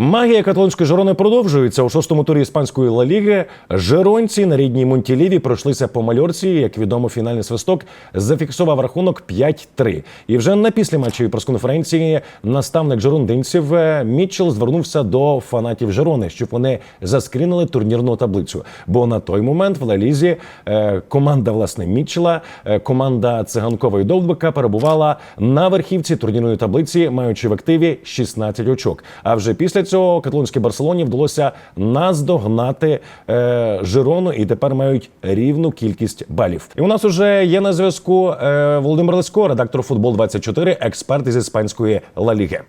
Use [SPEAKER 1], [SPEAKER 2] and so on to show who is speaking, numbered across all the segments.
[SPEAKER 1] Магія каталонської Жирони продовжується у шостому турі іспанської Ла Ліги. Жиронці на рідній Монтіліві пройшлися по мальорці. Як відомо, фінальний свисток зафіксував рахунок 5-3. І вже на післяматчевій прес-конференції наставник жирондинців е, Мітчелл звернувся до фанатів Жирони, щоб вони заскрінили турнірну таблицю. Бо на той момент в Ла Лізі е, команда власне Мітчела, е, команда циганкова і Довбика перебувала на верхівці турнірної таблиці, маючи в активі 16 очок. А вже після цього каталонській Барселоні вдалося наздогнати е, Жирону і тепер мають рівну кількість балів. І у нас уже є на зв'язку е, Володимир Лесько, редактор футбол 24 експерт із іспанської Ла Ліги.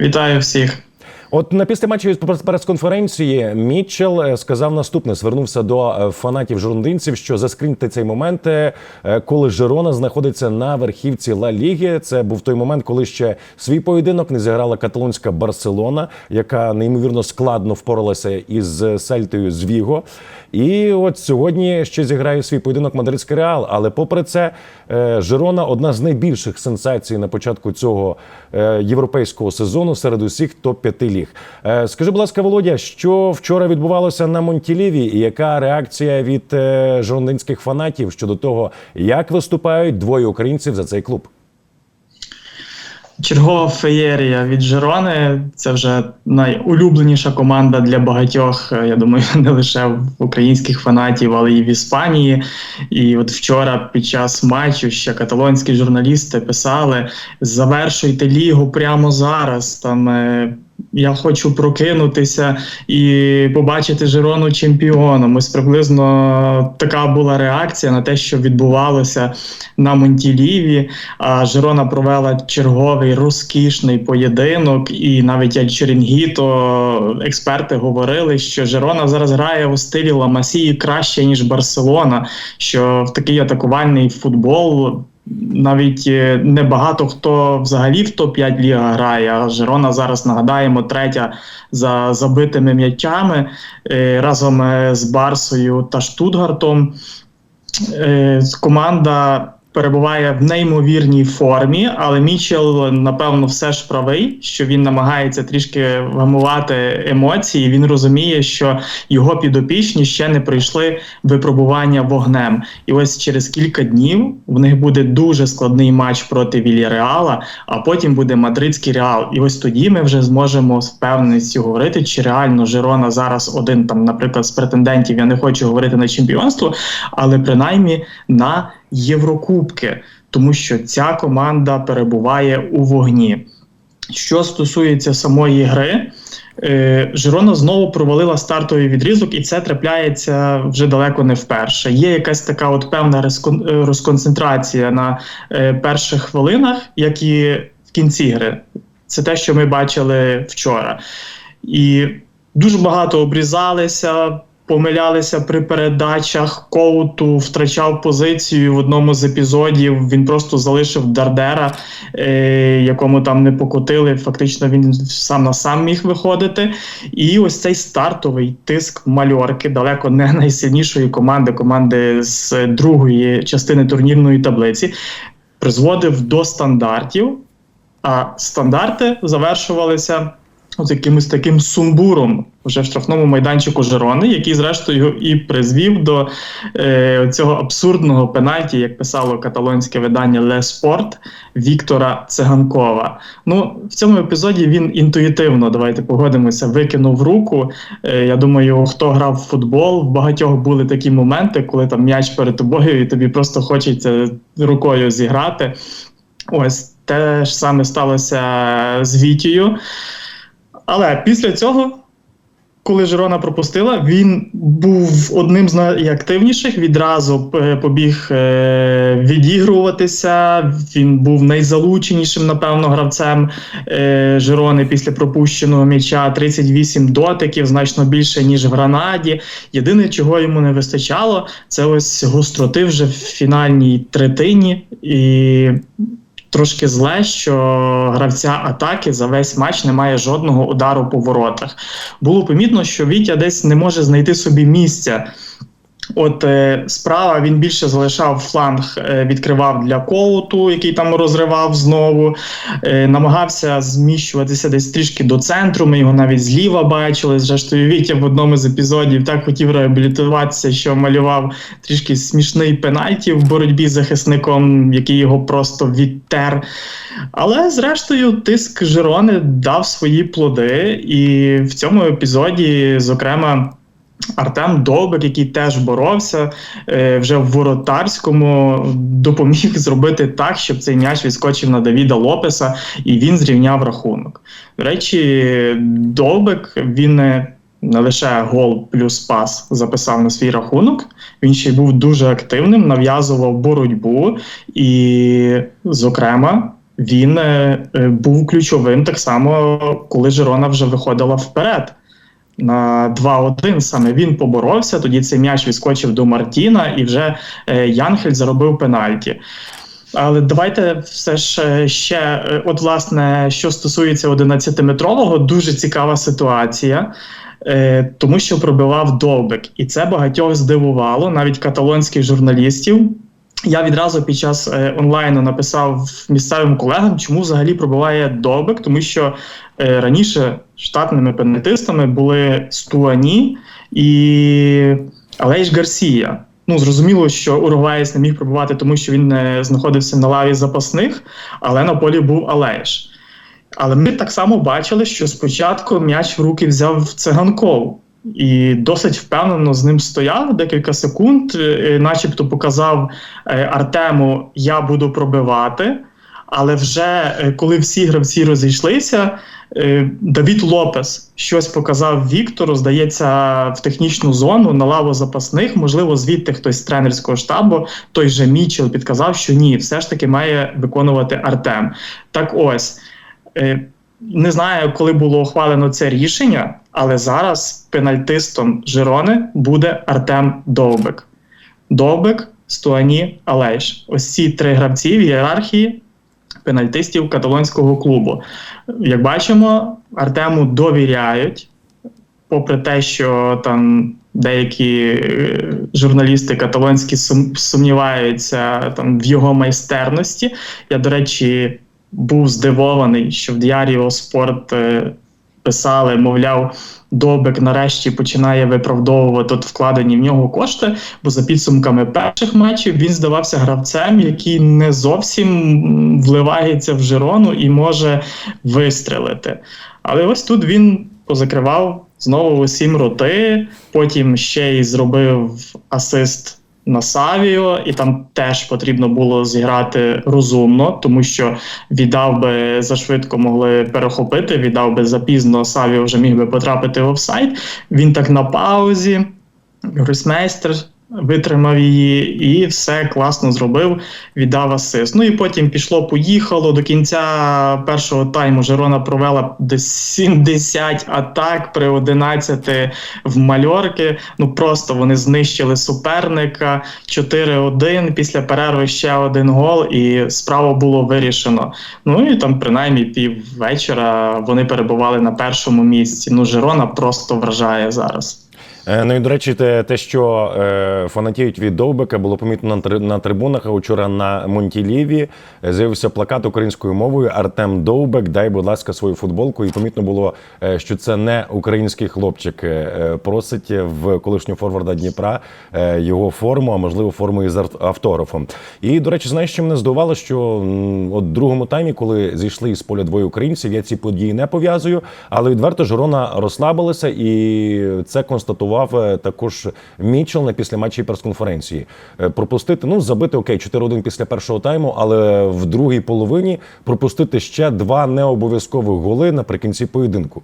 [SPEAKER 2] Вітаю всіх.
[SPEAKER 1] От на післяматчевій прес-конференції Мітчелл е, сказав наступне: звернувся до е, фанатів жирондинців, що заскріньте цей момент, е, коли Жирона знаходиться на верхівці Ла Ліги. Це був той момент, коли ще свій поєдинок не зіграла каталонська Барселона, яка неймовірно складно впоралася із Сельтою з Віго. І от сьогодні ще зіграє свій поєдинок Мадридський Реал. Але попри це, Жирона одна з найбільших сенсацій на початку цього європейського сезону серед усіх топ-5 ліг. Е, Скажи, будь ласка, Володя, що вчора відбувалося на Монтіліві, і яка реакція від е, фанатів щодо того, як виступають двоє українців за цей клуб?
[SPEAKER 2] Чергова феєрія від Жерони. Це вже найулюбленіша команда для багатьох. е, Я думаю, не лише в українських фанатів, але й в Іспанії. І от вчора, під час матчу, ще каталонські журналісти писали: завершуйте лігу прямо зараз. Там я хочу прокинутися і побачити Жирону чемпіоном. Ось приблизно така була реакція на те, що відбувалося на Монтіліві. А Жирона провела черговий розкішний поєдинок, і навіть як Черінгіто експерти говорили, що Жирона зараз грає у стилі Ламасії краще ніж Барселона. Що в такий атакувальний футбол навіть е, небагато хто взагалі в топ-5 ліга грає. А Жирона зараз нагадаємо третя за забитими м'ячами е, разом е, з Барсою та Штутгартом. Команда перебуває в неймовірній формі, але Мічел, напевно, все ж правий, що він намагається трішки вгамувати емоції. Він розуміє, що його підопічні ще не пройшли випробування вогнем. І ось через кілька днів в них буде дуже складний матч проти Вільяреала, а потім буде Мадридський реал. І ось тоді ми вже зможемо з впевненістю говорити, чи реально Жирона зараз один там, наприклад, з претендентів. Я не хочу говорити на чемпіонство, але принаймні на Єврокубки, тому що ця команда перебуває у вогні. Що стосується самої гри, е, Жирона знову провалила стартовий відрізок, і це трапляється вже далеко не вперше. Є якась така от певна е, розконцентрація на е, перших хвилинах, як і в кінці гри. Це те, що ми бачили вчора. І дуже багато обрізалися, помилялися при передачах. Коуту втрачав позицію в одному з епізодів. Він просто залишив Дардера, е, якому там не покотили. Фактично він сам на сам міг виходити. І ось цей стартовий тиск мальорки, далеко не найсильнішої команди, команди з другої частини турнірної таблиці, призводив до стандартів. А стандарти завершувалися от якимось таким сумбуром вже в штрафному майданчику Жерони, який, зрештою, і призвів до е, цього абсурдного пенальті, як писало каталонське видання Le Sport Віктора Циганкова. Ну, в цьому епізоді він інтуїтивно, давайте погодимося, викинув руку. Е, я думаю, хто грав в футбол, в багатьох були такі моменти, коли там м'яч перед тобою, і тобі просто хочеться рукою зіграти. Ось те ж саме сталося з Вітією. Але після цього, коли Жирона пропустила, він був одним з найактивніших. Відразу е, побіг е, відігруватися. Він був найзалученішим, напевно, гравцем е, Жирони після пропущеного м'яча. 38 дотиків, значно більше, ніж в Гранаді. Єдине, чого йому не вистачало, це ось гостроти вже в фінальній третині. І трошки зле, що гравця атаки за весь матч не має жодного удару по воротах. Було помітно, що Вітя десь не може знайти собі місця. От е, справа він більше залишав фланг, е, відкривав для коуту, який там розривав знову. Е, намагався зміщуватися десь трішки до центру. Ми його навіть зліва бачили. Зрештою, Вітя в одному з епізодів так хотів реабілітуватися, що малював трішки смішний пенальті в боротьбі з захисником, який його просто відтер. Але зрештою, тиск Жирони дав свої плоди, і в цьому епізоді, зокрема. Артем Довбик, який теж боровся е, вже в воротарському, допоміг зробити так, щоб цей м'яч відскочив на Давіда Лопеса, і він зрівняв рахунок. До речі, Довбик він не, не лише гол плюс пас записав на свій рахунок, він ще й був дуже активним, нав'язував боротьбу, і, зокрема, він е, е, був ключовим так само, коли Жирона вже виходила вперед 2-1 саме він поборовся. Тоді цей м'яч відскочив до Мартіна, і вже е, Янхель заробив пенальті. Але давайте все ж е, ще, е, от власне, що стосується 11-метрового, дуже цікава ситуація. Тому що пробивав довбик, і це багатьох здивувало, навіть каталонських журналістів. Я відразу під час е, онлайну написав місцевим колегам, чому взагалі пробиває довбик, тому що е, раніше штатними пенальтистами були Стуані і Алейш Гарсія. Ну, зрозуміло, що Уругваєць не міг пробувати, тому що він не знаходився на лаві запасних, але на полі був Алейш. Але ми так само бачили, що спочатку м'яч в руки взяв циганков. І досить впевнено з ним стояв декілька секунд, е, начебто показав е, Артему, я буду пробивати. Але вже е, коли всі гравці розійшлися, е, Давід Лопес щось показав Віктору, здається, в технічну зону на лаву запасних. Можливо, звідти хтось з тренерського штабу, той же Мічел, підказав, що ні, все ж таки має виконувати Артем. Так ось. е, Не знаю, коли було ухвалено це рішення, але зараз пенальтистом Жирони буде Артем Довбик. Довбик, Стуані, Алейш. Ось ці три гравці в ієрархії пенальтистів каталонського клубу. Як бачимо, Артему довіряють, попри те, що там деякі е, журналісти каталонські сумніваються там в його майстерності. Я, до речі, був здивований, що в Діаріо Спорт е, писали, мовляв, Добик нарешті починає виправдовувати от вкладені в нього кошти, бо за підсумками перших матчів він здавався гравцем, який не зовсім вливається в Жирону і може вистрелити. Але ось тут він позакривав знову усім роти, потім ще й зробив асист на Савіо, і там теж потрібно було зіграти розумно, тому що віддав би зашвидко могли перехопити, віддав би запізно Савіо вже міг би потрапити в офсайд. Він так на паузі. Гросмейстер витримав її і все класно зробив, віддав асист. Ну і потім пішло, поїхало. До кінця першого тайму Жерона провела десь 70 атак при 11 в мальорки. Ну просто вони знищили суперника 4-1. Після перерви ще один гол, і справу було вирішено. Ну і там, принаймні, пів вечора вони перебували на першому місці. Ну, Жерона просто вражає зараз.
[SPEAKER 1] Е, Ну і до речі, те, те що е, фанатіють від Довбика, було помітно на, три- на трибунах. А вчора на Монтіліві з'явився плакат українською мовою Артем Довбик, дай, будь ласка, свою футболку. І помітно було, е, що це не український хлопчик. Просить в колишнього форварда Дніпра його форму, а можливо форму із автографом. І до речі, знаєш, що мене здивувало, що от в другому таймі, коли зійшли із поля двоє українців, я ці події не пов'язую, але відверто Жирона розслабилася, і це констатував е, також Мічел на після матчі прес-конференції. Е, Пропустити, ну забити окей, 4-1 після першого тайму, але в другій половині пропустити ще два необов'язкових голи наприкінці поєдинку.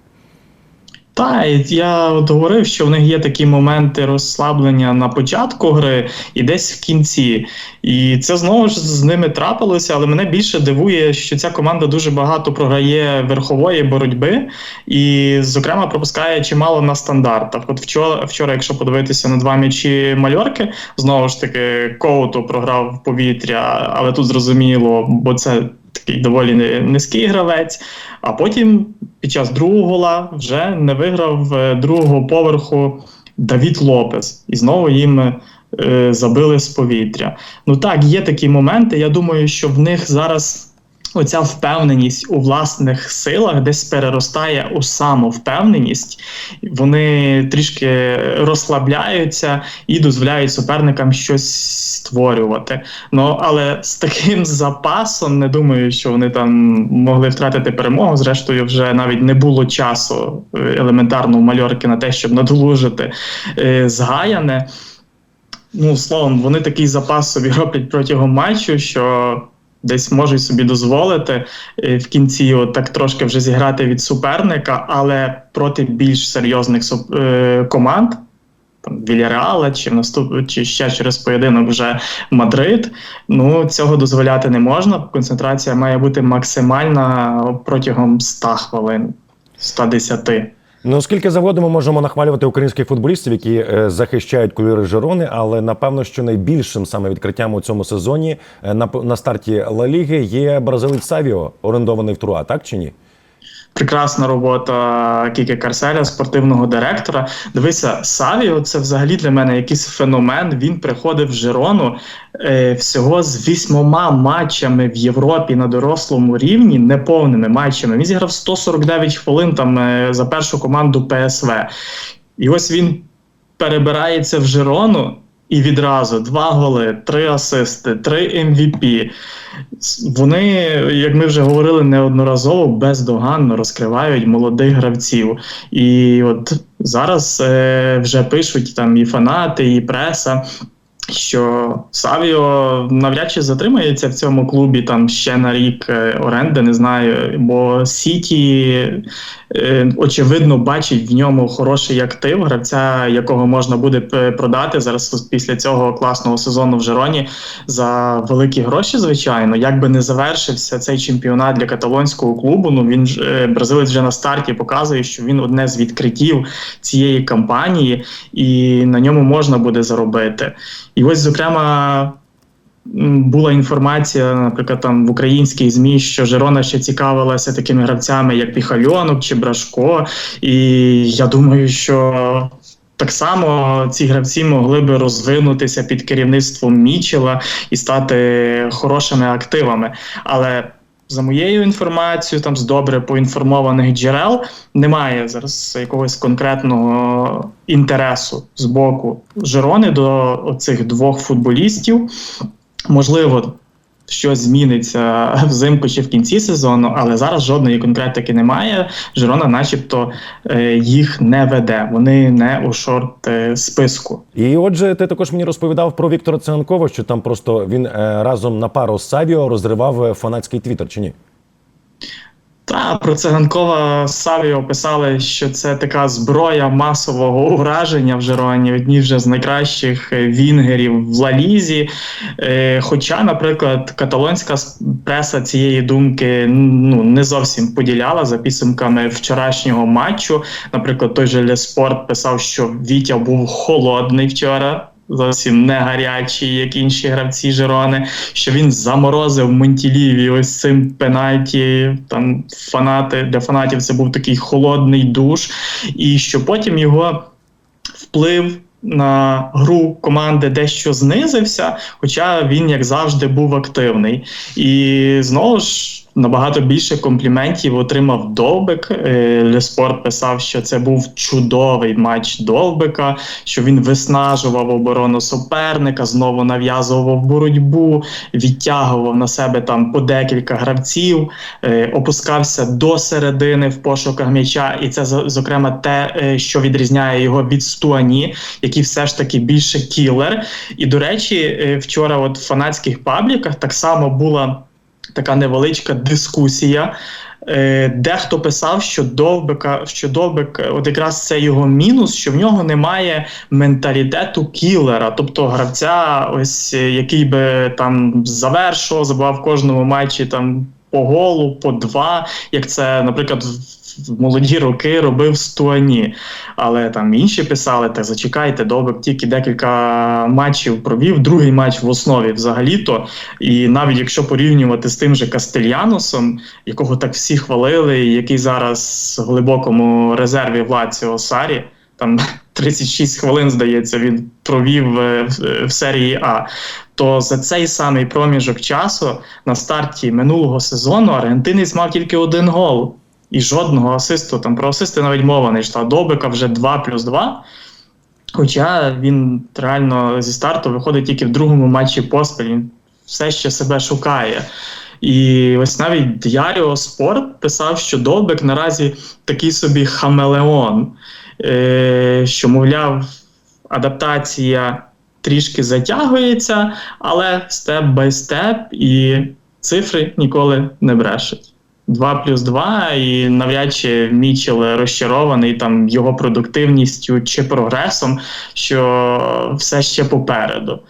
[SPEAKER 2] Та я от говорив, що в них є такі моменти розслаблення на початку гри і десь в кінці. І це знову ж з ними трапилося, але мене більше дивує, що ця команда дуже багато програє верхової боротьби і, зокрема, пропускає чимало на стандартах. От вчора, вчора, якщо подивитися на два м'ячі мальорки, знову ж таки Коуту програв в повітря, але тут зрозуміло, бо це такий доволі низький гравець. А потім під час другого гола вже не виграв е, другого поверху Давід Лопес. І знову їм е, забили з повітря. Ну так, є такі моменти. Я думаю, що в них зараз. Оця впевненість у власних силах десь переростає у самовпевненість. Вони трішки розслабляються і дозволяють суперникам щось створювати. Ну але з таким запасом не думаю, що вони там могли втратити перемогу. Зрештою, вже навіть не було часу е, елементарно у мальорки на те, щоб надолужити е, згаяне. Ну, словом, вони такий запас собі роблять протягом матчу, що десь можуть собі дозволити е, в кінці от так трошки вже зіграти від суперника, але проти більш серйозних е, команд. Там Вільяреала чи наступ чи ще через поєдинок вже Мадрид. Ну цього дозволяти не можна. Концентрація має бути максимальна протягом 100 хвилин, 110.
[SPEAKER 1] Ну, скільки завгодно ми можемо нахвалювати українських футболістів, які е, захищають кольори Жирони, але напевно, що найбільшим саме відкриттям у цьому сезоні е, на, на старті Ла Ліги є бразилець Савіо, орендований в Труа, так чи ні?
[SPEAKER 2] Прекрасна робота Кіки Карселя, спортивного директора. Дивися, Савіо це взагалі для мене якийсь феномен. Він приходив в Жирону е, всього з вісьмома матчами в Європі на дорослому рівні, неповними матчами. Він зіграв 149 хвилин там е, за першу команду ПСВ. І ось він перебирається в Жирону. І відразу два голи, три асисти, три MVP. Вони, як ми вже говорили неодноразово, бездоганно розкривають молодих гравців. І от зараз е, вже пишуть там і фанати, і преса. Що Савіо навряд чи затримається в цьому клубі там ще на рік е, оренди, не знаю, бо Сіті е, очевидно бачить в ньому хороший актив, гравця, якого можна буде продати зараз після цього класного сезону в Жероні за великі гроші. Звичайно, як би не завершився цей чемпіонат для каталонського клубу. Ну він ж е, бразилець вже на старті показує, що він одне з відкриттів цієї кампанії, і на ньому можна буде заробити. І ось, зокрема. Була інформація, наприклад, там в українській змі, що Жерона ще цікавилася такими гравцями, як Піхальонок чи Брашко. І я думаю, що так само ці гравці могли би розвинутися під керівництвом Мічела і стати хорошими активами. Але за моєю інформацією, там з добре поінформованих джерел, немає зараз якогось конкретного інтересу з боку Жерони до цих двох футболістів. Можливо, щось зміниться взимку чи в кінці сезону, але зараз жодної конкретики немає. Жирона, начебто, е, їх не веде. Вони не у шорт е, списку.
[SPEAKER 1] І отже, ти також мені розповідав про Віктора Циганкова, що там просто він е, разом на пару з Савіо розривав фанатський твіттер, чи ні?
[SPEAKER 2] Та про циганкова Савіо писали, що це така зброя масового ураження в Жероні, одні вже з найкращих вінгерів в Лалізі. Е, хоча, наприклад, каталонська преса цієї думки ну не зовсім поділяла за підсумками вчорашнього матчу. Наприклад, той же Леспорт писав, що Вітя був холодний вчора. Зовсім не гарячий, як інші гравці Жерони, що він заморозив Монтіліві ось цим пенальті. Там фанати для фанатів це був такий холодний душ, і що потім його вплив на гру команди дещо знизився, хоча він, як завжди, був активний. І знову ж. Набагато більше компліментів отримав Довбик. Е, Леспорт писав, що це був чудовий матч Довбика, що він виснажував оборону суперника, знову нав'язував боротьбу, відтягував на себе там по декілька гравців, е, опускався до середини в пошуках м'яча. І це зокрема те, е, що відрізняє його від Стуані, який все ж таки більше кілер. І до речі, вчора, от в фанатських пабліках так само була така невеличка дискусія. Е, Дехто писав, що Довбика, що Довбик, е, от якраз це його мінус, що в нього немає менталітету кілера, тобто гравця, ось е, який би там завершував, забував в кожному матчі там по голу, по два, як це, наприклад, в молоді роки робив Стуані. Але там інші писали: так зачекайте, Довбик тільки декілька матчів провів, другий матч в основі взагалі-то. І навіть якщо порівнювати з тим же Кастельяносом, якого так всі хвалили, який зараз в глибокому резерві Лаціо Сарі, там 36 хвилин, здається, він провів е, в, в серії А. То за цей самий проміжок часу на старті минулого сезону аргентинець мав тільки один гол і жодного асисту. Там про асисти навіть мова не йшла. Добика вже 2 плюс 2. Хоча він реально зі старту виходить тільки в другому матчі поспіль. Він все ще себе шукає. І ось навіть Діаріо Спорт писав, що Довбек наразі такий собі хамелеон, е, що, мовляв, адаптація трішки затягується, але степ бай степ, і цифри ніколи не брешуть. 2 плюс 2, і навряд чи Мічел розчарований там його продуктивністю чи прогресом, що все ще попереду.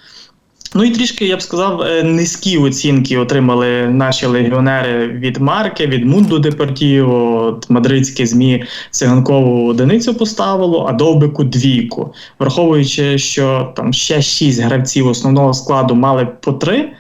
[SPEAKER 2] Ну і трішки, я б сказав, е, низькі оцінки отримали наші легіонери від Марки, від Мунду Депортіво, от мадридське ЗМІ циганкову одиницю поставило, а довбику двійку. Враховуючи, що там ще шість гравців основного складу мали по три,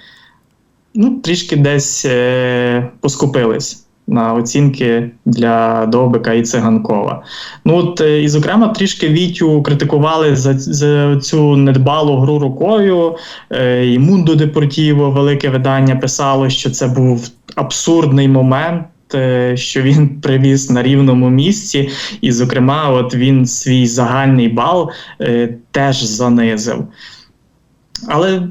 [SPEAKER 2] ну, трішки десь е, поскупились на оцінки для Довбика і Циганкова. Ну от е, і зокрема трішки Вітю критикували за, за цю недбалу гру рукою. Е, і Мундо Депортіво, велике видання, писало, що це був абсурдний момент. е, Що він привіз на рівному місці, і, зокрема, от він свій загальний бал е, теж занизив. Але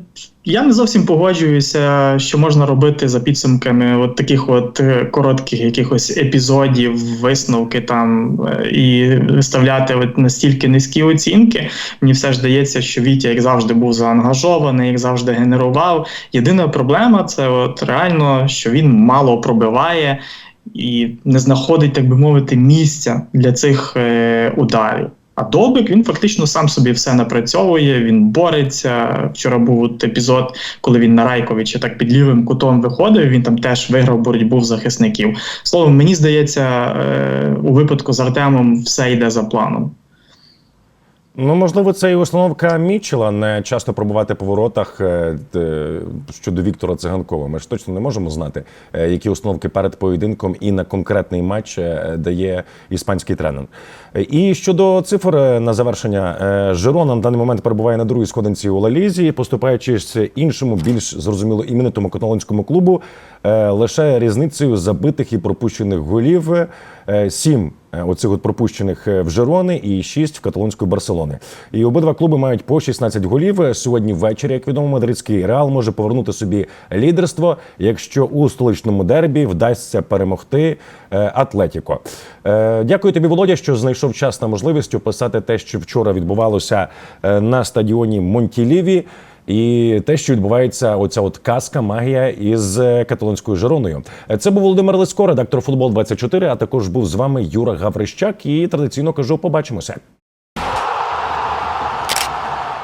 [SPEAKER 2] я не зовсім погоджуюся, що можна робити за підсумками от таких от е, коротких якихось епізодів, висновки там е, і виставляти от настільки низькі оцінки. Мені все ж здається, що Вітя, як завжди, був заангажований, як завжди генерував. Єдина проблема це от реально, що він мало пробиває і не знаходить, так би мовити, місця для цих е, ударів. А Довбик він фактично сам собі все напрацьовує, він бореться. Вчора був епізод, коли він на Райковича так під лівим кутом виходив. Він там теж виграв боротьбу в захисників. Словом, мені здається, е, у випадку з Артемом все йде за планом.
[SPEAKER 1] Ну, можливо, це і установка Мічела не часто пробувати по воротах е, щодо Віктора Циганкова. Ми ж точно не можемо знати, е, які установки перед поєдинком і на конкретний матч е, дає іспанський тренер. Е, І щодо цифр е, на завершення, е, Жирона на даний момент перебуває на другій сходинці у Лалізі, поступаючись іншому, більш зрозуміло іменитому каталонському клубу, е, лише різницею забитих і пропущених голів. Е, Сім е, оцих от пропущених е, в Жерони і шість в каталонської Барселони. І обидва клуби мають по 16 голів. Е, Сьогодні ввечері, як відомо, мадридський Реал може повернути собі лідерство, якщо у столичному дербі вдасться перемогти е, Атлетіко. Е, Дякую тобі, Володя, що знайшов час на можливість описати те, що вчора відбувалося е, на стадіоні Монтіліві. І те, що відбувається, оця от казка, магія із е, каталонською Жероною. Е, Це був Володимир Лисько, редактор футбол 24 А також був з вами Юра Гаврищак. І традиційно кажу, побачимося.